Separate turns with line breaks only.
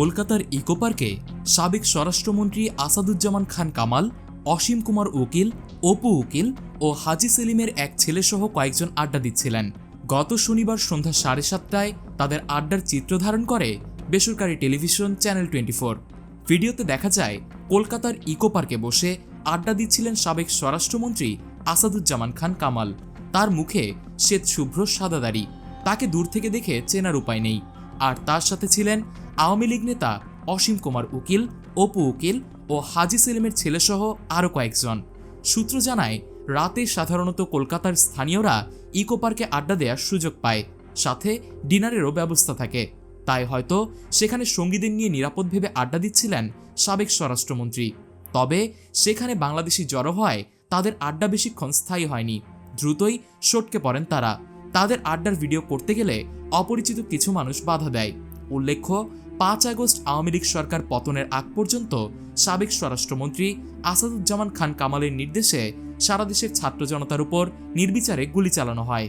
কলকাতার ইকো পার্কে সাবেক স্বরাষ্ট্রমন্ত্রী আসাদুজ্জামান খান কামাল, অসীম কুমার উকিল, অপু উকিল ও হাজি সেলিমের এক ছেলেসহ কয়েকজন আড্ডা দিচ্ছিলেন। গত শনিবার সন্ধ্যা সাড়ে সাতটায় তাদের আড্ডার চিত্র ধারণ করে বেসরকারি টেলিভিশন চ্যানেল টোয়েন্টি ফোর ভিডিওতে দেখা যায়, কলকাতার ইকো পার্কে বসে আড্ডা দিচ্ছিলেন সাবেক স্বরাষ্ট্রমন্ত্রী আসাদুজ্জামান খান কামাল। তার মুখে শ্বেত শুভ্র সাদা দাড়ি তাকে দূর থেকে দেখে চেনার উপায় নেই। আর তার সাথে ছিলেন আওয়ামী লীগ নেতা অসীম কুমার উকিল, অপু উকিল ও হাজি সেলিমের ছেলেসহ আরও কয়েকজন। সূত্র জানায়, রাতে সাধারণত কলকাতার স্থানীয়রা ইকো পার্কে আড্ডা দেওয়ার সুযোগ পায়। সাথে ডিনারেরও ব্যবস্থা থাকে। তাই হয়তো সেখানে সঙ্গীদের নিয়ে নিরাপদ ভেবে আড্ডা দিচ্ছিলেন সাবেক স্বরাষ্ট্রমন্ত্রী। তবে সেখানে বাংলাদেশি জড়ো হয় তাদের আড্ডা বেশিক্ষণ স্থায়ী হয়নি। দ্রুতই সটকে পড়েন তারা। তাদের আড্ডার ভিডিও করতে গেলে অপরিচিত কিছু মানুষ বাধা দেয়। উল্লেখ্য, পাঁচ আগস্ট আওয়ামী লীগ সরকার পতনের আগ পর্যন্ত সাবেক স্বরাষ্ট্রমন্ত্রী আসাদুজ্জামান খান কামালের নির্দেশে সারা দেশের ছাত্র জনতার উপর নির্বিচারে গুলি চালানো হয়।